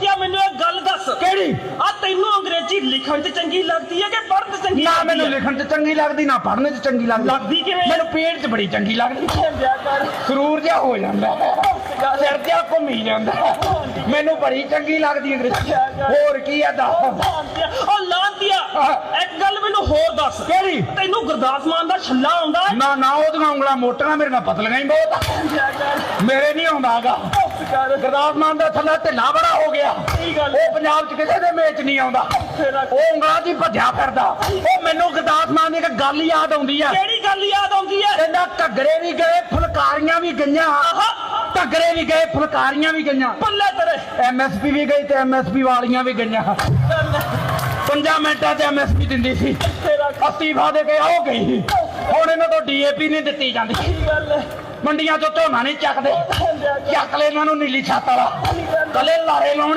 ਦਿਆ ਮੈਨੂੰ ਇੱਕ ਗੱਲ ਦੱਸ। ਕਿਹੜੀ? ਆ ਤੈਨੂੰ ਅੰਗਰੇਜ਼ੀ ਲਿਖਣ ਚ ਚੰਗੀ ਲੱਗਦੀ ਹੈ ਕਿ ਪੜ੍ਹਨ ਚ ਚੰਗੀ ਨਾ ਲੱਗਦੀ ਮੈਨੂੰ ਹੈ? ਲਿਖਣ 'ਚ ਚੰਗੀ ਲੱਗਦੀ ਨਾ ਪੜ੍ਹਨ 'ਚ ਚੰਗੀ ਲੱਗਦੀ। ਲੱਗਦੀ ਕਿਵੇਂ? ਮੈਨੂੰ ਪੇਟ 'ਚ ਬੜੀ ਚੰਗੀ ਲੱਗਦੀ। ਸਰੂਰ ਜਿਹਾ ਹੋ ਜਾਂਦਾ। ਸਿਰ ਜਿਹਾ ਘੁੰਮੀ ਜਾਂਦਾ। ਮੈਨੂੰ ਬੜੀ ਚੰਗੀ ਲੱਗਦੀ ਅੰਗਰੇਜ਼ੀ। ਹੋਰ ਕੀ ਆ ਦੱਸ। ਲਾਂਤੀਆ ਉਹ ਲਾਂਤੀਆ। ਹਾਂ। ਇੱਕ ਗੱਲ ਮੈਨੂੰ ਹੋਰ ਦੱਸ। ਕਿਹੜੀ? ਤੈਨੂੰ ਗੁਰਦਾਸ ਮਾਨ ਦਾ ਛੱਲਾ ਆਉਂਦਾ ਹੈ? ਨਾ ਨਾ ਉਹਦੀਆਂ ਉਂਗਲਾਂ ਮੋਟੀਆਂ ਮੇਰੇ ਨਾਲ ਪਤਲੀਆਂ ਹੀ ਬਹੁਤ ਆ। ਮੇਰੇ ਨਹੀਂ ਆਉਂਦਾਗਾ ਗੁਰਦਾਸ ਮਾਨ ਦਾ ਥੱਲਾ ਢਿੱਲਾ ਬੜਾ ਹੋ ਗਿਆ। ਉਹ ਪੰਜਾਬ 'ਚ ਕਿਸੇ ਦੇ ਮੇਚ ਨਹੀਂ ਆਉਂਦਾ। ਉਹ ਉਂਗਲਾਂ 'ਚ ਹੀ ਭੱਜਿਆ ਫਿਰਦਾ। ਉਹ ਮੈਨੂੰ ਗੁਰਦਾਸ ਮਾਨ ਦੀ ਇੱਕ ਗੱਲ ਯਾਦ ਆਉਂਦੀ ਆ। ਕਿਹੜੀ ਗੱਲ ਯਾਦ ਆਉਂਦੀ ਹੈ ਕਹਿੰਦਾ ਘੱਗਰੇ ਵੀ ਗਏ ਫੁਲਕਾਰੀਆਂ ਵੀ ਗਈਆਂ। ਘੱਗਰੇ ਵੀ ਗਏ ਫੁਲਕਾਰੀਆਂ ਵੀ ਗਈਆਂ। ਪੱਲੇ ਤੇਰੇ। ਐਮਐਸਪੀ ਵੀ ਗਈ ਤੇ ਐਮਐਸਪੀ ਵਾਲੀਆਂ ਵੀ ਗਈਆਂ। ਪੰਜਾਂ ਮਿੰਟਾਂ 'ਚ ਐਮਐਸਪੀ ਦਿੰਦੀ ਸੀ। ਤੇਰਾ ਅਸਤੀਫਾ ਦੇ ਕੇ ਉਹ ਗਈ। ਹੁਣ ਇਹਨਾਂ ਤੋਂ ਡੀਏਪੀ ਨਹੀਂ ਦਿੱਤੀ ਜਾਂਦੀ। ਕੀ ਗੱਲ ਹੈ? ਮੰਡੀਆਂ 'ਚੋਂ ਝੋਨਾ ਨਹੀਂ ਚੱਕਦੇ। ਚੱਕ ਲੈ ਇਹਨਾਂ ਨੂੰ ਨੀਲੀ ਛੱਤ ਵਾਲਾ। ਕੱਲੇ ਲਾਰੇ ਲਾਉਣ